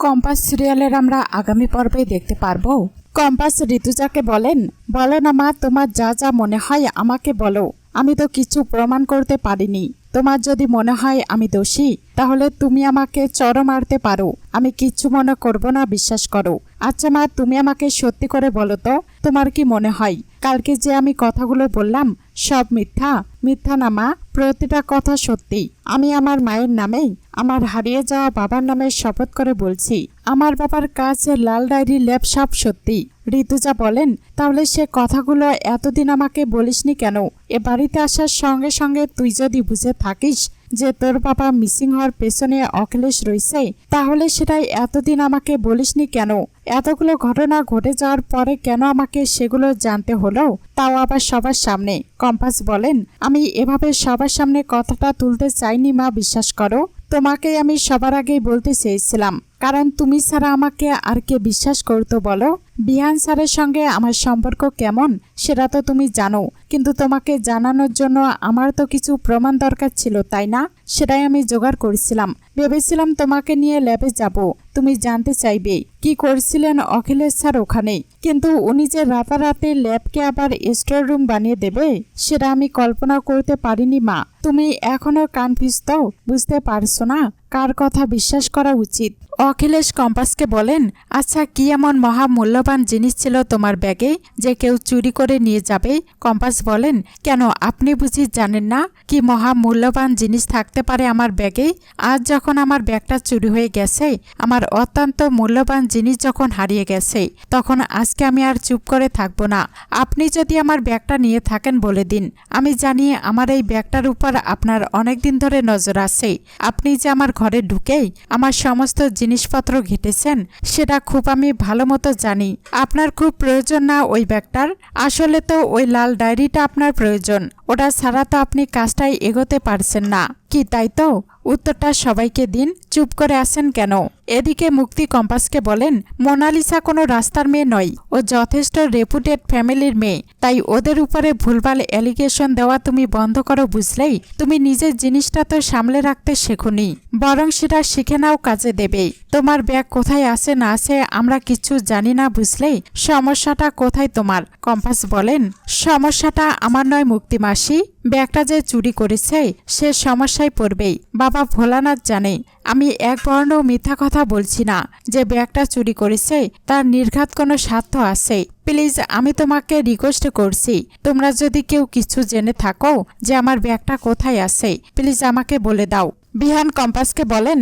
Compass সিরিয়ালের আমরা আগামী পর্বে দেখতে পারব। কম্পাস ঋতুজাকে বলেন, বলো না মা, তোমার যা যা মনে হয় আমাকে বলো। আমি তো কিছু প্রমাণ করতে পারিনি। তোমার যদি মনে হয় আমি দোষী, তাহলে তুমি আমাকে চড় মারতে পারো। আমি কিচ্ছু মনে করব না, বিশ্বাস করো। আচ্ছা মা, তুমি আমাকে সত্যি করে বলো তো, তোমার কি মনে হয়? কালকে যে আমি কথাগুলো বললাম, সব মিথ্যা? মিথ্যা না মা, প্রতিটা কথা সত্যি। আমি আমার মায়ের নামেই, আমার হারিয়ে যাওয়া বাবার নামে শপথ করে বলছি। আমার বাবার কাজ লাল ডায়েরি ল্যাব সব সত্যি। ঋতুজা বলেন, তাহলে সে কথাগুলো এতদিন আমাকে বলিসনি কেন? এ বাড়িতে আসার সঙ্গে সঙ্গে তুই যদি বুঝে থাকিস যে তোর বাবা মিসিং হওয়ার পেছনে অখিলেশ রয়েছে, তাহলে সেটাই এতদিন আমাকে বলিসনি কেন? এতগুলো ঘটনা ঘটে যাওয়ার পরে কেন আমাকে সেগুলো জানতে হলো? তাও আবার সবার সামনে। কম্পাস বলেন, আমি এভাবে সবার সামনে কথাটা তুলতে চাইনি মা, বিশ্বাস করো। তোমাকে আমি সবার আগেই বলতে চেয়েছিলাম, কারণ তুমি ছাড়া আমাকে আর কে বিশ্বাস করতো বলো? বিহান স্যারের সঙ্গে আমার সম্পর্ক কেমন, সেটা তো তুমি জানো। কিন্তু তোমাকে জানানোর জন্য আমার তো কিছু প্রমাণ দরকার ছিল, তাই না? সেটাই আমি জোগাড় করেছিলাম। ভেবেছিলাম তোমাকে নিয়ে ল্যাবে যাব। তুমি জানতে চাইবে, কি করছিলেন অখিলেশ স্যার ওখানে? কিন্তু উনি যে রাতারাতি ল্যাবকে আবার স্টোর রুম বানিয়ে দেবে, সেটা আমি কল্পনা করতে পারিনি, মা। তুমি এখনও কনফিউজ তো বুঝতে পারছ না? কার কথা বিশ্বাস করা উচিত? অখিলেশ কম্পাসকে বলেন আচ্ছা কি এমন মহা মূল্যবান জিনিস ছিল তোমার ব্যাগে যে কেউ চুরি করে নিয়ে যাবে? কম্পাস বলেন, কেন আপনি বুঝি জানেন না কি মহা মূল্যবান জিনিস থাকতে পারে আমার ব্যাগে? আজ যখন আমার ব্যাগটা চুরি হয়ে গেছে, আমার অত্যন্ত মূল্যবান জিনিস যখন হারিয়ে গেছে, তখন আজকে আমি আর চুপ করে থাকব না। আপনি যদি আমার ব্যাগটা নিয়ে থাকেন বলে দিন। আমি জানি আমার এই ব্যাগটার উপর আপনার অনেক দিন ধরে নজর আছে। আপনি যে আমার ঘরে ঢুকেই আমার সমস্ত জিনিসপত্র ঘেটেছেন, সেটা খুব আমি ভালো মতো জানি। আপনার খুব প্রয়োজন না ওই ব্যাগটার? আসলে তো ওই লাল ডায়েরিটা আপনার প্রয়োজন। ওটা ছাড়া তো আপনি কাজটাই এগোতে পারছেন না। কি তাই তো? উত্তরটা সবাইকে দিন, চুপ করে আসেন কেন? এদিকে মুক্তি কম্পাসকে বলেন, মোনালিসা কোনো রাস্তার মেয়ে নয়। ও যথেষ্ট রেপুটেড ফ্যামিলির মেয়ে। তাই ওদের উপরে ভুলভাল অ্যালিগেশন দেওয়া তুমি বন্ধ করো বুঝলেই তুমি নিজের জিনিসটা তো সামলে রাখতে শেখুনি। বরং সেটা শিখে নাও কাজে দেবে। তোমার ব্যাগ কোথায় আছে না আছে আমরা কিছু জানি না বুঝলেই সমস্যাটা কোথায় তোমার? কম্পাস বলেন, সমস্যাটা আমার নয় মুক্তি মাসি ব্যাগটা যে চুরি করেছে, সে সমস্যায় পড়বেই বাবা ভোলানাথ জানে, আমি এক বর্ণ মিথ্যা কথা বলছি না। যে ব্যাগটা চুরি করেছে, তার নির্ঘাত কোনো স্বার্থ আছে। প্লিজ, আমি তোমাকে রিকোয়েস্ট করছি। তোমরা যদি কেউ কিছু জেনে থাকো যে আমার ব্যাগটা কোথায় আছে, প্লিজ আমাকে বলে দাও। বিহান কম্পাসকে বলেন